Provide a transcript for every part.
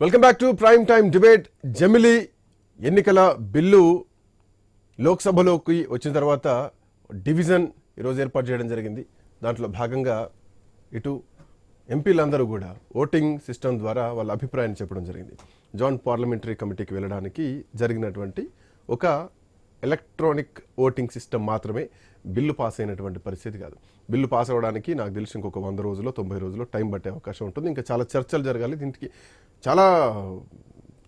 Welcome back to prime time debate. జమిలి ఎన్నికల bill లోక్సభలోకి వచ్చిన తర్వాత డివిజన్ ఈరోజు ఏర్పాటు చేయడం జరిగింది. దాంట్లో భాగంగా ఇటు ఎంపీలందరూ కూడా ఓటింగ్ సిస్టమ్ ద్వారా వాళ్ళ అభిప్రాయాన్ని చెప్పడం జరిగింది. జాయింట్ పార్లమెంటరీ కమిటీకి వెళ్ళడానికి జరిగినటువంటి ఒక ఎలక్ట్రానిక్ ఓటింగ్ సిస్టమ్ మాత్రమే బిల్లు పాస్ అయినటువంటి పరిస్థితి కాదు. బిల్లు పాస్ అవ్వడానికి నాకు తెలిసి ఇంకొక వంద రోజుల్లో తొంభై రోజుల్లో టైం పట్టే అవకాశం ఉంటుంది. ఇంకా చాలా చర్చలు జరగాలి. దీనికి చాలా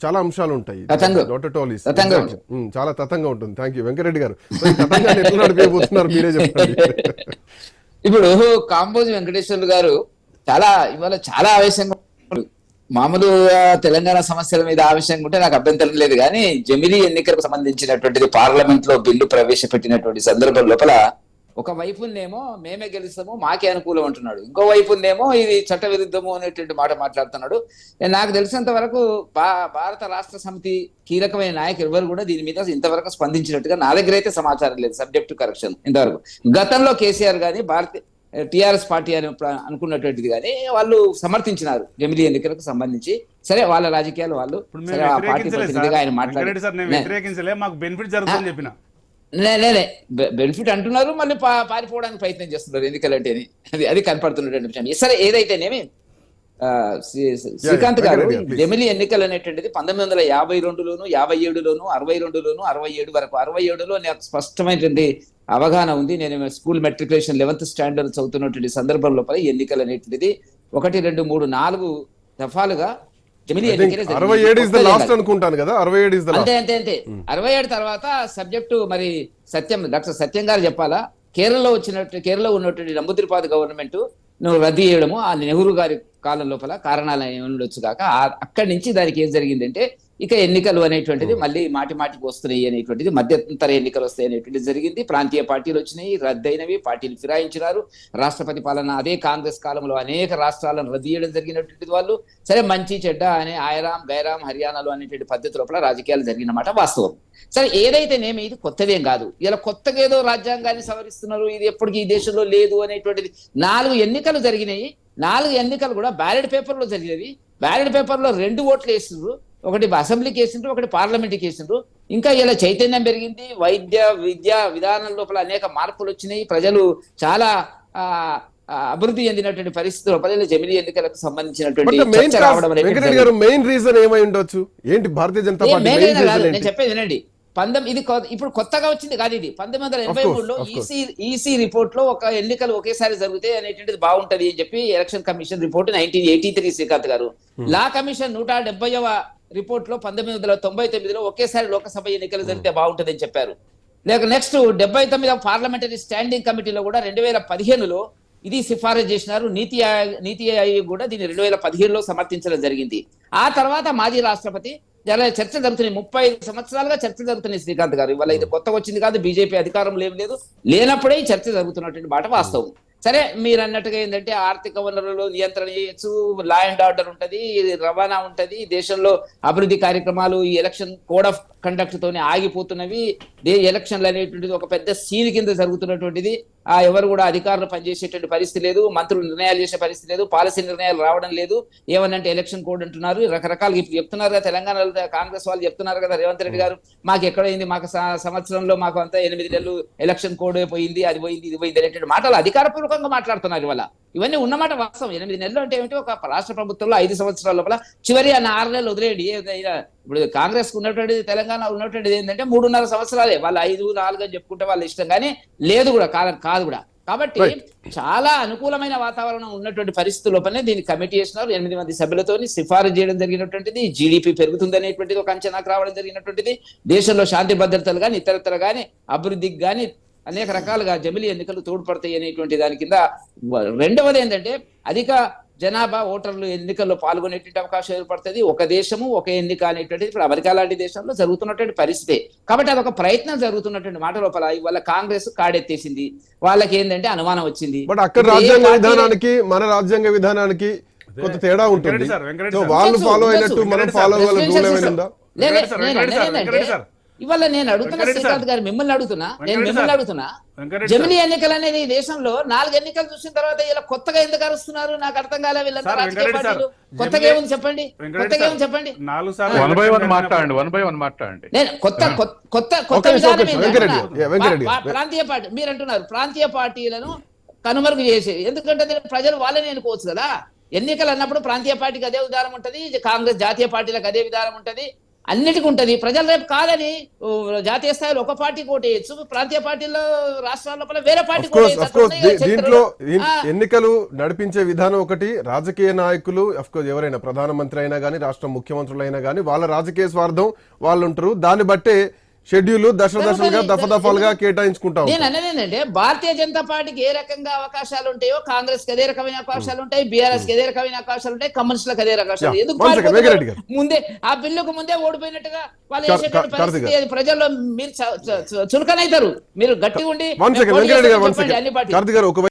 చాలా అంశాలు ఉంటాయి. చాలా తతంగా ఉంటుంది. థ్యాంక్ యూ వెంకరెడ్డి గారు. తతంగాన్ని ఎట్లా నడిపిపోతున్నారు మీరే చెప్పండి. ఇప్పుడు కాంబోజ్ వెంకటేశ్వర్లు గారు చాలా ఇవాళ చాలా ఆవేశంగా. మామూలుగా తెలంగాణ సమస్యల మీద ఆవేశంగా ఉంటే నాకు అభ్యంతరం లేదు. కానీ జమిలీ ఎన్నికలకు సంబంధించినటువంటిది పార్లమెంట్లో బిల్లు ప్రవేశపెట్టినటువంటి సందర్భం లోపల ఒక వైపునేమో మేమే గెలుస్తాము మాకే అనుకూలం అంటున్నాడు. ఇంకో వైపునేమో ఇది చట్ట విరుద్ధము అనేటువంటి మాట మాట్లాడుతున్నాడు. నాకు తెలిసినంత వరకు భా- భారత రాష్ట్ర సమితి కీలకమైన నాయకులు ఎవరు కూడా దీని మీద ఇంతవరకు స్పందించినట్టుగా నా దగ్గర అయితే సమాచారం లేదు సబ్జెక్ట్ కరెక్షన్ ఇంతవరకు. గతంలో కేసీఆర్ గాని భారతీయ టిఆర్ఎస్ పార్టీ అని అనుకున్నటువంటిది కానీ వాళ్ళు సమర్థించినారు. జమిలీ ఎన్నికలకు సంబంధించి. సరే వాళ్ళ రాజకీయాలు వాళ్ళు. పార్టీ ప్రతినిధిగా ఆయన వెంకటరెడ్డి సార్ నేను మాట్లాడి వ్యతిరేకించలే. మాకు బెనిఫిట్ అంటున్నారు మళ్ళీ పారిపోవడానికి ప్రయత్నం చేస్తున్నారు. ఎన్నికలంటే అది అది కనపడుతున్నటువంటి విషయం. సరే ఏదైతేనేమి శ్రీకాంత్ గారు. జమిలీ ఎన్నికలు అనేటువంటిది పంతొమ్మిది వందల యాభై రెండులోను యాభై ఏడులోను అరవై రెండులోను అరవై ఏడు వరకు. అరవై ఏడులో నాకు స్పష్టమైనటువంటి అవగాహన ఉంది. నేను స్కూల్ మెట్రికులేషన్ లెవెన్త్ స్టాండర్డ్ చదువుతున్నటువంటి సందర్భం లోపల ఎన్నికలు అనేటువంటిది ఒకటి రెండు మూడు నాలుగు దఫాలుగా. అరవై ఏడు ఇస్ ద కొత్తదేం లాస్ట్ కాదు. అనుకుంటాను కదా. అరవై ఏడు ఇస్ ద అంతే అంతే అంతే. అరవై ఏడు తర్వాత సబ్జెక్టు మరి సత్యం డాక్టర్ సత్యం గారు చెప్పాలా? కేరళలో వచ్చినట్టు కేరళలో ఉన్నటువంటి నంబుద్రిపాద గవర్నమెంట్ నువ్వు రద్దు చేయడము ఆ నెహ్రూ గారి కాలం లోపల కారణాలు ఉండొచ్చు కాక అక్కడి నుంచి దానికి ఏం జరిగిందంటే ఇక ఎన్నికలు అనేటువంటిది మళ్ళీ మాటి మాటికి వస్తున్నాయి అనేటువంటిది మధ్యంతర ఎన్నికలు వస్తాయి అనేటువంటిది జరిగింది. ప్రాంతీయ పార్టీలు వచ్చినాయి రద్దయినవి పార్టీలు ఫిరాయించినారు. రాష్ట్రపతి పాలన అదే కాంగ్రెస్ కాలంలో అనేక రాష్ట్రాలను రద్దు చేయడం జరిగినటువంటిది వాళ్ళు. సరే మంచి చెడ్డ అనే ఆయరాం గైరాం హర్యానాలో అనేటువంటి పద్ధతి లోపల రాజకీయాలు జరిగినమాట వాస్తవం. సరే ఏదైతేనేమి ఇది కొత్తదేం కాదు. ఇలా కొత్తగా ఏదో రాజ్యాంగాన్ని సవరిస్తున్నారు ఇది ఎప్పటికీ ఈ దేశంలో లేదు అనేటువంటిది. నాలుగు ఎన్నికలు జరిగినాయి. నాలుగు ఎన్నికలు కూడా బ్యాలెట్ పేపర్లో జరిగినవి బ్యాలెట్ పేపర్లో రెండు ఓట్లు వేసిండ్రు. ఒకటి అసెంబ్లీకి వేసిండ్రు ఒకటి పార్లమెంట్కి వేసిండ్రు. ఇంకా ఇలా చైతన్యం పెరిగింది. వైద్య విద్య విధానం లోపల అనేక మార్పులు వచ్చినాయి. ప్రజలు చాలా అభివృద్ధి చెందినటువంటి పరిస్థితుల్లో ప్రజలు జమిలీ ఎన్నికలకు సంబంధించినటువంటి మెయిన్ రీజన్ ఏమై ఉండొచ్చు? ఏంటి భారతీయ జనతా పార్టీ నేను చెప్పేది వినండి. పంతొమ్మిది ఇది ఇప్పుడు కొత్తగా వచ్చింది కాదు ఇది. పంతొమ్మిది వందల ఎనభై మూడులో. ఈసీ ఈసీ రిపోర్ట్లో ఒక ఎన్నికలు ఒకేసారి జరుగుతాయి అనేటువంటిది బాగుంటది అని చెప్పి election commission report nineteen eighty three Srikanth గారు. లా కమిషన్ నూట డెబ్బైవ రిపోర్ట్లో పంతొమ్మిది వందల తొంభై తొమ్మిదిలో ఒకేసారి లోకసభ ఎన్నికలు జరిగితే బాగుంటది అని చెప్పారు. లేక నెక్స్ట్ డెబ్బై తొమ్మిదవ పార్లమెంటరీ స్టాండింగ్ కమిటీలో కూడా రెండు వేల పదిహేనులో ఇది సిఫారసు చేసినారు. నీతి ఆయోగ్ నీతి ఆయోగ్ కూడా దీన్ని రెండు వేల పదిహేనులో సమర్థించడం జరిగింది. ఆ తర్వాత మాజీ రాష్ట్రపతి చాలా చర్చ జరుగుతున్నాయి. ముప్పై ఐదు సంవత్సరాలుగా చర్చ జరుగుతున్నాయి శ్రీకాంత్ గారు. ఇవాళ ఇది కొత్తగా వచ్చింది కాదు బీజేపీ అధికారం ఏం లేదు. లేనప్పుడే ఈ చర్చ జరుగుతున్నటువంటి మాట వాస్తవం. సరే మీరు అన్నట్టుగా ఏంటంటే ఆర్థిక వనరులు నియంత్రణ చేయొచ్చు లా అండ్ ఆర్డర్ ఉంటుంది రవాణా ఉంటది. దేశంలో అభివృద్ధి కార్యక్రమాలు ఈ ఎలక్షన్ కోడ్ ఆఫ్ కండక్ట్ తోనే ఆగిపోతున్నవి. ఎలక్షన్లు అనేటువంటిది ఒక పెద్ద సీన్ కింద జరుగుతున్నటువంటిది. ఎవరు కూడా అధికారులు పనిచేసేటువంటి పరిస్థితి లేదు మంత్రులు నిర్ణయాలు చేసే పరిస్థితి లేదు పాలసీ నిర్ణయాలు రావడం లేదు. ఏమనంటే ఎలక్షన్ కోడ్ అంటున్నారు. రకరకాలుగా ఇప్పుడు చెప్తున్నారు కదా తెలంగాణలో కాంగ్రెస్ వాళ్ళు చెప్తున్నారు కదా రేవంత్ రెడ్డి గారు. మాకు ఎక్కడైంది? మాకు సంవత్సరంలో మాకు అంతా ఎనిమిది నెలలు ఎలక్షన్ కోడ్ పోయింది అది పోయింది ఇది పోయింది అనేటువంటి మాటలు అధికారపూర్వకంగా మాట్లాడుతున్నారు ఇవాళ. ఇవన్నీ ఉన్నమాట వాస్తవం. ఎనిమిది నెలలు అంటే ఏమిటి? ఒక రాష్ట్ర ప్రభుత్వంలో ఐదు సంవత్సరాల లోపల చివరి ఆ నాలుగు నెలలు వదిలేయండి. ఇప్పుడు కాంగ్రెస్ ఉన్నటువంటిది తెలంగాణ ఉన్నటువంటిది ఏంటంటే మూడున్నర సంవత్సరాలే. వాళ్ళు ఐదు నాలుగు అని చెప్పుకుంటే వాళ్ళ ఇష్టం కానీ లేదు కూడా కాదు కాదు కూడా. కాబట్టి. చాలా అనుకూలమైన వాతావరణం ఉన్నటువంటి పరిస్థితుల లోపలనే దీన్ని కమిటీ చేసినారు ఎనిమిది మంది సభ్యులతో సిఫారసు చేయడం జరిగినటువంటిది జీడిపి పెరుగుతుంది అనేటువంటిది ఒక అంచనాకు రావడం జరిగినటువంటిది. దేశంలో శాంతి భద్రతలు కానీ ఇతరత్ర కానీ అభివృద్ధికి కానీ అనేక రకాలుగా జమిలీ ఎన్నికలు తోడ్పడతాయి అనేటువంటి దాని కింద రెండవది ఏంటంటే అధిక జనాభా ఓటర్లు ఎన్నికల్లో పాల్గొనేటువంటి అవకాశం ఏర్పడుతుంది. ఒక దేశము ఒక ఎన్నిక అనేటువంటిది ఇప్పుడు అమెరికా లాంటి దేశంలో జరుగుతున్నటువంటి పరిస్థితి. కాబట్టి అదొక ప్రయత్నం జరుగుతున్నటువంటి మాట లోపల ఇవాళ కాంగ్రెస్ కాడెత్తేసింది. వాళ్ళకి ఏంటంటే అనుమానం వచ్చింది. బట్ అక్కడ రాజ్యాంగ విధానానికి మన రాజ్యాంగ విధానానికి కొంత తేడా ఉంటుంది. వాళ్ళు ఫాలో. అయినట్టు మనం ఫాలో అవ్వాలని రూల్ presidential ఏమైనా ఇవాళ నేను అడుగుతున్నా శ్రీకాంత్. గారు మిమ్మల్ని అడుగుతున్నా నేను మిమ్మల్ని. అడుగుతున్నా. జమిలీ ఎన్నికలు అనేది ఈ దేశంలో నాలుగు ఎన్నికలు చూసిన తర్వాత ఇలా కొత్తగా ఎందుకు అరుస్తున్నారు? నాకు అర్థం కాలే వీళ్ళంతా రాజకీయ పార్టీలు. కొత్తగా ఏముంది చెప్పండి? కొత్తగా ఏముంది చెప్పండి? నాలుగు సార్లు వన్ బై వన్ ఎలక్షన్ మాట్లాడండి వన్ బై వన్ మాట్లాడండి. నేను కొత్త కొత్త కొత్త విధానం ప్రాంతీయ పార్టీ మీరు అంటున్నారు ప్రాంతీయ పార్టీలను కనుమరుగు చేసి ఎందుకంటే ప్రజలు వాళ్ళని ఎన్నుకోవచ్చు కదా? ఎన్నికలు అన్నప్పుడు ప్రాంతీయ పార్టీకి అదే విధానం ఉంటది కాంగ్రెస్ జాతీయ పార్టీలకు అదే విధానం ఉంటది. అన్నిటికీ ఉంటది. ప్రజలు రేపు కాదని జాతీయ స్థాయిలో ఒక పార్టీ కోటేయచ్చు ప్రాంతీయ పార్టీలో రాష్ట్రాల లోపల వేరే పార్టీ దీంట్లో ఎన్నికలు నడిపించే విధానం ఒకటి రాజకీయ నాయకులు కోర్స్ ఎవరైనా ప్రధానమంత్రి అయినా కానీ రాష్ట్ర ముఖ్యమంత్రులు అయినా కానీ వాళ్ళ రాజకీయ స్వార్థం వాళ్ళు ఉంటారు దాన్ని బట్టే షెడ్యూల్ దశ దశలుగా దఫ దఫాలుగా కేటాయించుకుంటా. నేను అనేది ఏంటంటే భారతీయ జనతా పార్టీకి ఏ రకంగా అవకాశాలు ఉంటాయో కాంగ్రెస్కి అదే రకమైన అవకాశాలు ఉంటాయి బీఆర్ఎస్కి అదే రకమైన అవకాశాలు ఉంటాయి కమ్యూనిస్టులకు అదే అవకాశాలు. ఎందుకు. ముందే ఆ బిల్లుకు ముందే ఓడిపోయినట్టుగా వాళ్ళు పరిస్థితి ప్రజల్లో మీరు చులకనైతారు. మీరు గట్టిగా ఉండి అన్ని సెకండ్